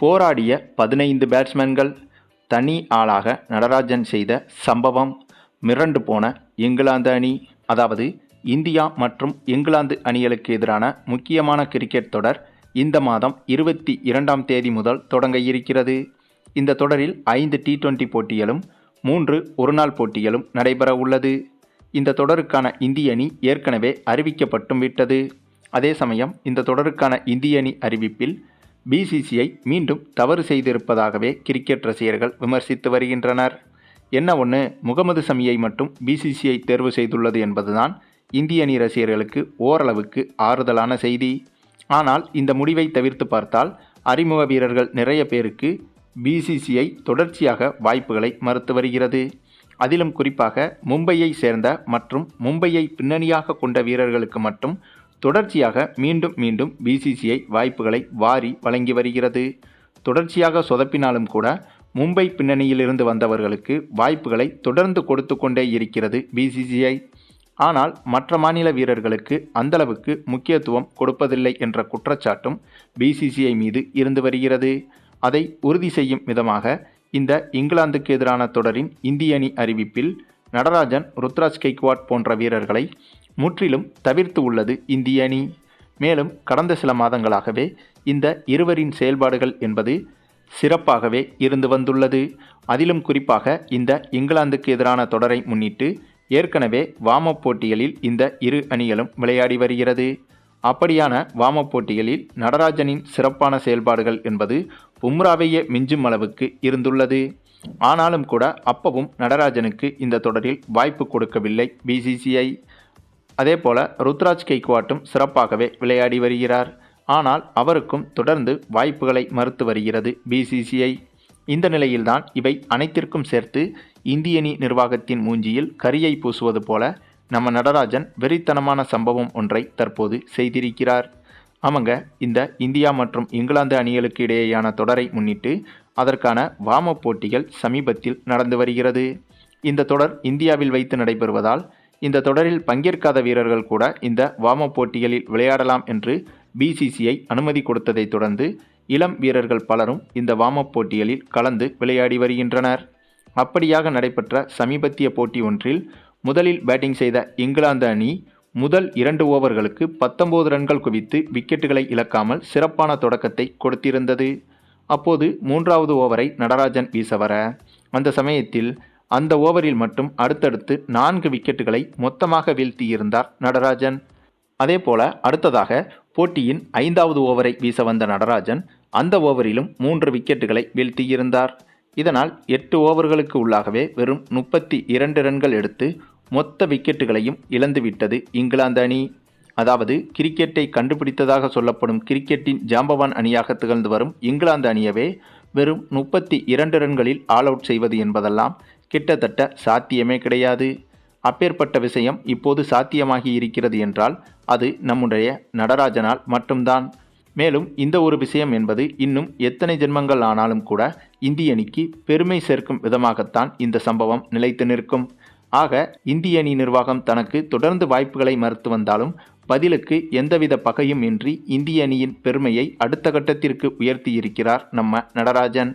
போராடிய பதினைந்து பேட்ஸ்மேன்கள் தனி ஆளாக நடராஜன் செய்த சம்பவம் மிரண்டு போன இங்கிலாந்து அணி அதாவது இந்தியா மற்றும் இங்கிலாந்து அணிகளுக்கு எதிரான முக்கியமான கிரிக்கெட் தொடர் இந்த மாதம் இருபத்தி இரண்டாம் தேதி முதல் தொடங்க இருக்கிறது. இந்த தொடரில் ஐந்து டி டுவெண்டி போட்டிகளும் மூன்று ஒருநாள் போட்டிகளும் நடைபெற உள்ளது. இந்த தொடருக்கான இந்திய அணி ஏற்கனவே அறிவிக்கப்பட்டும் விட்டது. அதே சமயம் இந்த தொடருக்கான இந்திய அணி அறிவிப்பில் பிசிசிஐ மீண்டும் தவறு செய்திருப்பதாகவே கிரிக்கெட் ரசிகர்கள் விமர்சித்து வருகின்றனர். என்ன ஒன்று முகமது சமியை மட்டும் பிசிசிஐ தேர்வு செய்துள்ளது என்பதுதான் இந்திய அணி ரசிகர்களுக்கு ஓரளவுக்கு ஆறுதலான செய்தி. ஆனால் இந்த முடிவை தவிர்த்து பார்த்தால் அறிமுக வீரர்கள் நிறைய பேருக்கு பிசிசிஐ தொடர்ச்சியாக வாய்ப்புகளை மறுத்து வருகிறது. அதிலும் குறிப்பாக மும்பையை சேர்ந்த மற்றும் மும்பையை பின்னணியாக கொண்ட வீரர்களுக்கு மட்டும் தொடர்ச்சியாக மீண்டும் மீண்டும் பிசிசிஐ வாய்ப்புகளை வாரி வழங்கி வருகிறது. தொடர்ச்சியாக சொதப்பினாலும் கூட மும்பை பின்னணியிலிருந்து வந்தவர்களுக்கு வாய்ப்புகளை தொடர்ந்து கொடுத்து கொண்டே இருக்கிறது பிசிசிஐ ஆனால் மற்ற மாநில வீரர்களுக்கு அந்தளவுக்கு முக்கியத்துவம் கொடுப்பதில்லை என்ற குற்றச்சாட்டும் பிசிசிஐ மீது இருந்து வருகிறது. அதை உறுதி செய்யும் விதமாக இந்த இங்கிலாந்துக்கு எதிரான தொடரின் இந்திய அணி அறிவிப்பில் நடராஜன் ருத்ராஜ் கெய்க்வாட் போன்ற வீரர்களை முற்றிலும் தவிர்த்து உள்ளது இந்திய அணி. மேலும் கடந்த சில மாதங்களாகவே இந்த இருவரின் செயல்பாடுகள் என்பது சிறப்பாகவே இருந்து வந்துள்ளது. அதிலும் குறிப்பாக இந்த இங்கிலாந்துக்கு எதிரான தொடரை முன்னிட்டு ஏற்கனவே வாம போட்டிகளில் இந்த இரு அணிகளும் விளையாடி வருகிறது. அப்படியான வாம போட்டிகளில் நடராஜனின் சிறப்பான செயல்பாடுகள் என்பது பும்ராவையே மிஞ்சும் அளவுக்கு இருந்துள்ளது. ஆனாலும் கூட அப்பவும் நடராஜனுக்கு இந்த தொடரில் வாய்ப்பு கொடுக்கவில்லை பிசிசிஐ அதே போல ருத்ராஜ் கெய்க்வாட்டும் சிறப்பாகவே விளையாடி வருகிறார். ஆனால் அவருக்கும் தொடர்ந்து வாய்ப்புகளை மறுத்து வருகிறது பிசிசிஐ இந்த நிலையில்தான் இவை அனைத்திற்கும் சேர்த்து இந்திய அணி நிர்வாகத்தின் மூஞ்சியில் கரியை பூசுவது போல நம்ம நடராஜன் வெறித்தனமான சம்பவம் ஒன்றை தற்போது செய்திருக்கிறார். ஆமாங்க இந்த இந்தியா மற்றும் இங்கிலாந்து அணிகளுக்கு இடையேயான தொடரை முன்னிட்டு அதற்கான வாம போட்டிகள் சமீபத்தில் நடந்து வருகிறது. இந்த தொடர் இந்தியாவில் வைத்து நடைபெறுவதால் இந்த தொடரில் பங்கேற்காத வீரர்கள் கூட இந்த வாம போட்டிகளில் விளையாடலாம் என்று பிசிசிஐ அனுமதி கொடுத்ததை தொடர்ந்து இளம் வீரர்கள் பலரும் இந்த வாம போட்டிகளில் கலந்து விளையாடி வருகின்றனர். அப்படியாக நடைபெற்ற சமீபத்திய போட்டி ஒன்றில் முதலில் பேட்டிங் செய்த இங்கிலாந்து அணி முதல் இரண்டு ஓவர்களுக்கு பத்தொன்பது ரன்கள் குவித்து விக்கெட்டுகளை இழக்காமல் சிறப்பான தொடக்கத்தை கொடுத்திருந்தது. அப்போது மூன்றாவது ஓவரை நடராஜன் வீச வர அந்த சமயத்தில் அந்த ஓவரில் மட்டும் அடுத்தடுத்து நான்கு விக்கெட்டுகளை மொத்தமாக வீழ்த்தியிருந்தார் நடராஜன். அதேபோல அடுத்ததாக போட்டியின் ஐந்தாவது ஓவரை வீச வந்த நடராஜன் அந்த ஓவரிலும் மூன்று விக்கெட்டுகளை வீழ்த்தியிருந்தார். இதனால் எட்டு ஓவர்களுக்கு உள்ளாகவே வெறும் முப்பத்தி இரண்டு ரன்கள் எடுத்து மொத்த விக்கெட்டுகளையும் இழந்துவிட்டது இங்கிலாந்து அணி. அதாவது கிரிக்கெட்டை கண்டுபிடித்ததாக சொல்லப்படும் கிரிக்கெட்டின் ஜாம்பவான் அணியாக திகழ்ந்து வரும் இங்கிலாந்து அணியவே வெறும் முப்பத்தி இரண்டு ரன்களில் ஆல் அவுட் செய்வது என்பதெல்லாம் கிட்டத்தட்ட சாத்தியமே கிடையாது. அப்பேற்பட்ட விஷயம் இப்போது சாத்தியமாகி இருக்கிறது என்றால் அது நம்முடைய நடராஜனால் மட்டும்தான். மேலும் இந்த ஒரு விஷயம் என்பது இன்னும் எத்தனை ஜென்மங்கள் ஆனாலும் கூட இந்தியணிக்கு பெருமை சேர்க்கும் விதமாகத்தான் இந்த சம்பவம் நிலைத்து நிற்கும். ஆக இந்திய அணி நிர்வாகம் தனக்கு தொடர்ந்து வாய்ப்புகளை மறுத்து வந்தாலும் பதிலுக்கு எந்தவித பகையும் இன்றி இந்திய அணியின் பெருமையை அடுத்த கட்டத்திற்கு உயர்த்தியிருக்கிறார் நம்ம நடராஜன்.